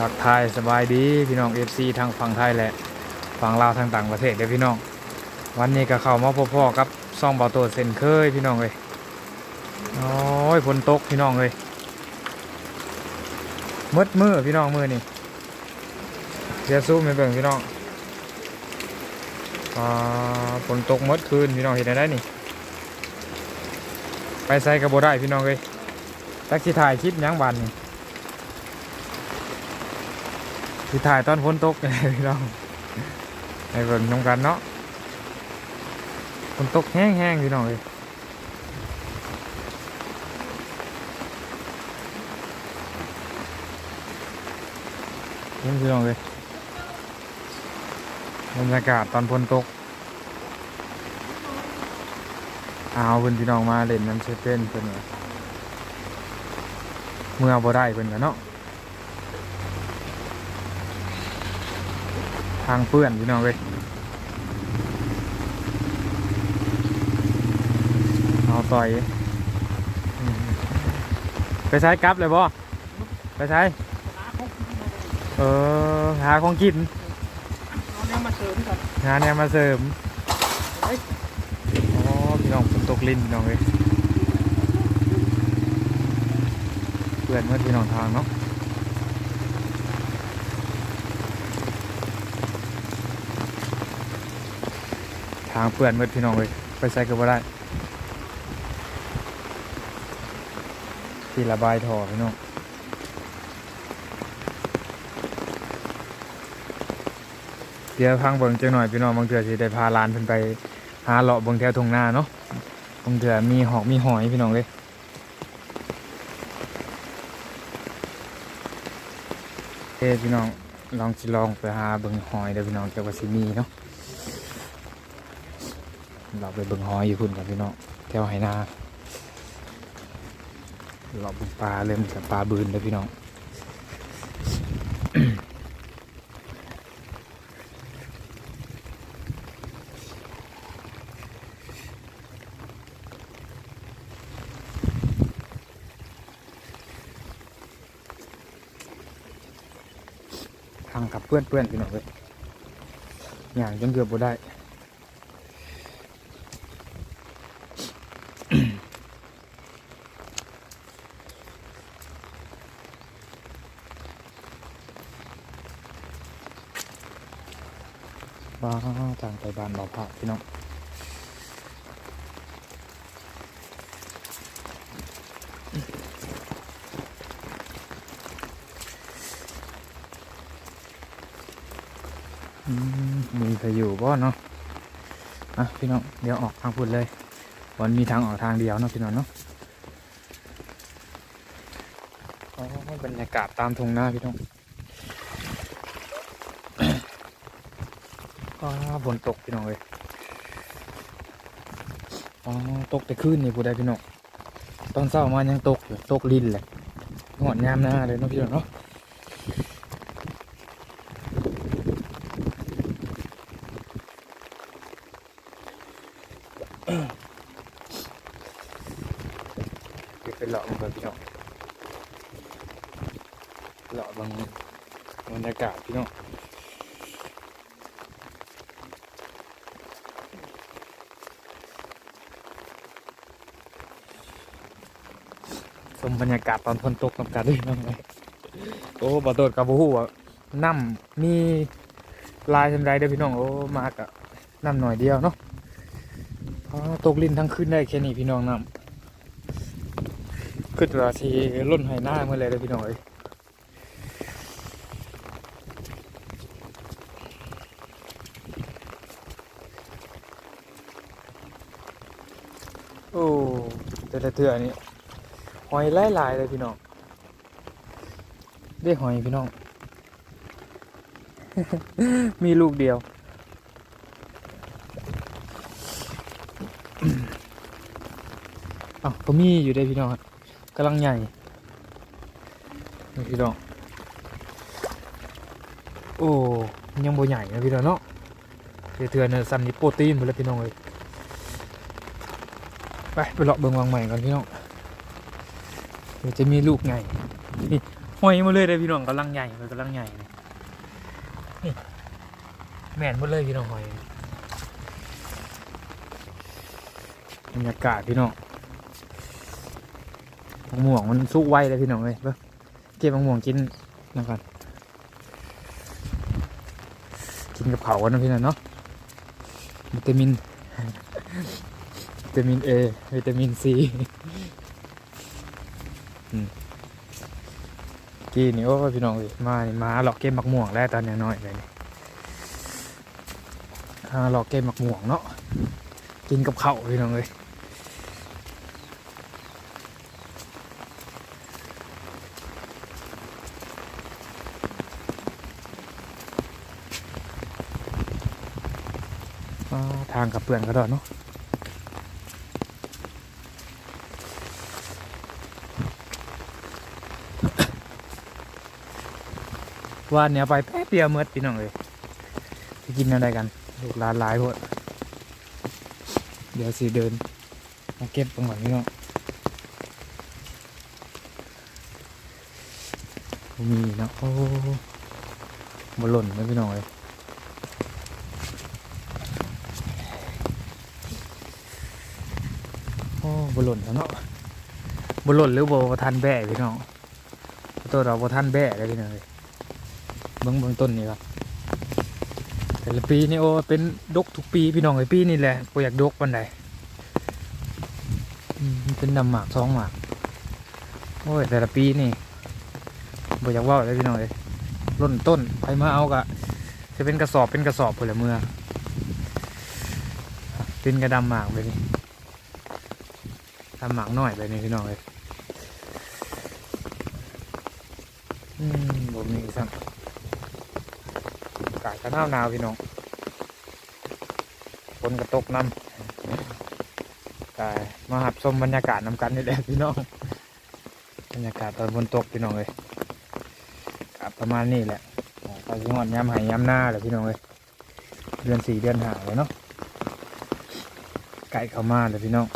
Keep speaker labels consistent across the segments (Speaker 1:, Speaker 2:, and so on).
Speaker 1: ทักทายสบายดีพี่น้อง FC ทางฝั่งไทยและฝั่งลาวทางต่างประเทศเด้อพี่น้อง วันนี้ก็เข้ามาพ่อๆกับซ่องเบาโตเซนเคยพี่น้องเลยโอ้ยฝนตกพี่น้องเลยมืดมือพี่น้องมือนี่เดี๋ยวซูมไปเบิ่งพี่น้องอ่าฝนตกมืดคืนพี่น้องเห็นได้นี่ ไปใส่กระโบได้พี่น้องเลยตักสิถ่ายคลิปยังบันนี่ สิถ่ายตอนฝนตกพี่น้องให้เบิ่งน้องกันเนาะฝนตกแห้งๆพี่น้องเลยนี่พี่น้องเลยบรรยากาศตอนฝนตกเอาเพิ่นพี่น้องมาเล่นน้ำเชฟเป็นเพิ่นเมื่อบ่ได้เพิ่นก็เนาะางเพื่อนพี่น้องเว้ยเอาต่อย ไปใช้กลับเลยบ่ไปใช้เออหาของกิน
Speaker 2: เอาเนี่ยมาเสริมก่อน
Speaker 1: หาเนี่ยมาเสริม
Speaker 2: เฮ้ย
Speaker 1: อ๋อพี่น้องฝนตกลิ้นพี่น้องเลยเพื่อนเมื่อพี่น้องทางเนาะ ทางเพื่อนเมื่อพี่น้องเลยไปใส่ก็บ่ได้ ที่ระบายท่อพี่น้องเดี๋ยวพังเบิ่งจังหน่อยพี่น้องบางเทื่อสิได้พาลานเพิ่นไปหาเลาะเบงแถวทงนาเนาะบางเถื่อมีหอกมีหอยพี่น้องเลยเอ้พี่น้องลองสิลองไปหาเบิ่งหอยเด้อพี่น้องจ้าว่าสิมีเนาะ เราไปเบิ่งหอยอยู่พุ่นกับพี่น้องแถวไหนาเราเบ่งปลาเริ่มจากปลาบืนเด้อพี่น้องทางกับเพื่อนเพื่อนพี่น้องเลยอย่างจนเกือบบ่ได้ บ้าทางไปบ้านบ่อพระพี่น้องมีใครอยู่บ่เนาะอะพี่น้องเดี๋ยวออกทางพุ่นเลยวันมีทางออกทางเดียวเนาะพี่น้องเนาะอ๋อบรรยากาศตามทุ่งนาพี่น้อง อ๋อฝนตกพี่น้องเลยอ๋อตกแต่คืนนี่ผู้ใดพี่น้องตอนเช้ามายังตกอยู่ตกลิ้นเลยหอดยามหน้าเลยเนาะพี่น้องเนาะเดี๋ยวไปเลาะมันก่อนพี่น้องเลาะบางบรรยากาศพี่น้อง ชมบรรยากาศตอนฝนตกกับการด้วยน้องเลยโอ้บอโดดกับบูฮู้อะน้ำมีลายทันไรเด้อพี่น้องโอ้มากะน้ำหน่อยเดียวเนาะอ๋อตกลิ้นทั้งคืนได้แค่นี้พี่น้องน้ำขึ้นว่าทีล้นไหหน้าเมื่อไรเด้อพี่น้องเอ้ยโอ้แต่ละเถื่อนี่ หอยหลายๆเลยพี่น้องได้หอยพี่น้อง มีลูกเดียว อ้าวก็มีอยู่ได้พี่น้องกำลังใหญ่นี่พี่น้อง โอ้ยังบ่ใหญ่นะพี่น้องเนาะเถื่อนๆเนี่ยสันนิโปรตีนไปแล้วพี่น้องเลยไปไปเลาะเบิงวังใหม่ก่อนพี่น้อง เดี๋ยวจะมีลูกไงนี่หอยมาเลยเลยพี่น้องกำลังใหญ่เลยกำลังใหญ่เลยนี่แม่นหมดเลยพี่น้องหอยบรรยากาศพี่น้องมะม่วงมันสุกไวเลยพี่น้องเลยเบิ่งเก็บมะม่วงกินนะครับกินกับเผากันนะพี่น้องเนาะวิตามินวิตามินเอวิตามินซี กี้นี่โอ้พี่น้องเอ้ยมานี่มาหลอกเกมมักม่วงแล้วตอนนี้น้อยเลยนี่หลอกเกมมักม่วงเนาะกินกับข้าวพี่น้องเลยทางกับเปลือนก็ได้เนาะ ว่าเนี่ยไปแป๊บเดียวเมื่อพี่น้องเลยไปกินอะไรกันลูกหลานหลายพวกเดี๋ยวสิเดินมาเก็บตรงหนพี่น้องบ่มีเนาะโอ้บหล่นเลยพี่น้องเลยโอ้บหล่นแล้วเนาะบหล่นหรือบ่บ่ทันแบ่พี่น้องตัวเราบ่ทันแบ่เลยพี่น้องเลย เบื้องเบื้องต้นนี่ครับแต่ละปีนี่โอ้เป็นดกทุกปีพี่น้องไอ้ปีนี่แหละปอยากดกวันใดอืมมันเป็นดำหมากสองหมากโอ้ยแต่ละปีนี่บ่อยากว่าเลยพี่น้องเลยร่นต้นใครมาเอากะจะเป็นกระสอบเป็นกระสอบผลเมืองเป็นกระดำหมากไปนี่ดำหมากน้อยไปนี่พี่น้องเลยอืมบ่มีสักอา กาศก็หนาวหนาวพี่น้องฝนกระตกน้ำกายมาหับชมบรรยากาศนำกันนี่แหละพี่น้อง บรรยากาศตอนฝนตกพี่น้องเลยกับประมาณนี้แหละตอนที่หอดย้ำหายย้ำหน้าเลยพี่น้องเลยเดือนสี่เดือนห้าเลยเนาะไก่เข้ามาเลยพี่น้อง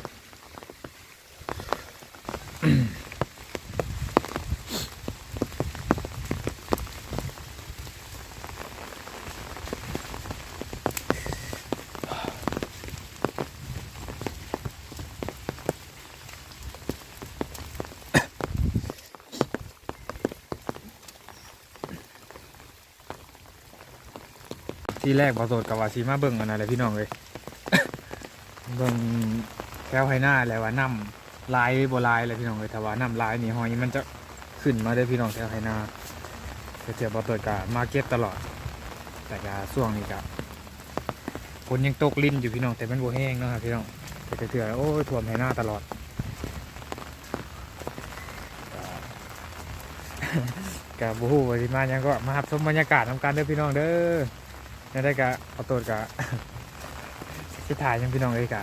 Speaker 1: ที่แรกบอสดกับว่าซีมาเบิ่งกันอะไรพี่น้องเลยเบิ่งแก้วไฮหน้าอะไรว่าน้ำลายโบลายเลยพี่น้องเลยแต่ว่าน้ำลายนี่หอยมันจะขึ้นมาได้พี่น้องแก้วไฮหน้าเจียบอสดกับมาเก็ตตลอด แต่กาช่วงนี้กับฝนยังตกลิ้นอยู่พี่น้องแต่มันโบแห้งเนาะครับพี่น้องแต่เถื่อโอ้ยท่วมไฮหน้าตลอดกับบูฮูว่าสิมายังก็มาหับชมบรรยากาศทำการเด้อพี่น้องเด้อ นี่ได้กะเอาตัวกะสิถ่ายยังพี่น้องเลยกะ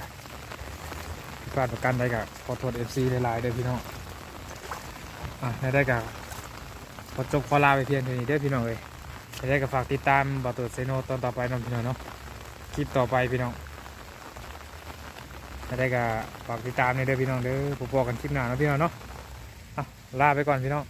Speaker 1: พลาดประกันได้กะขอโทษเอฟซีหลายๆเด้อพี่น้องอะนี่ได้กะขอจบขอลาไปเพียงเท่านี้เด้อพี่น้องเลยนี่ได้กะฝากติดตามบาตูเซโนตอนต่อไปน้องพี่น้องเนาะคลิปต่อไปพี่น้องนี่ได้กะฝากติดตามนี่เด้อพี่น้องเด้อพบกันคลิปหน้าเนาะพี่น้องเนาะอะลาไปก่อนพี่น้อง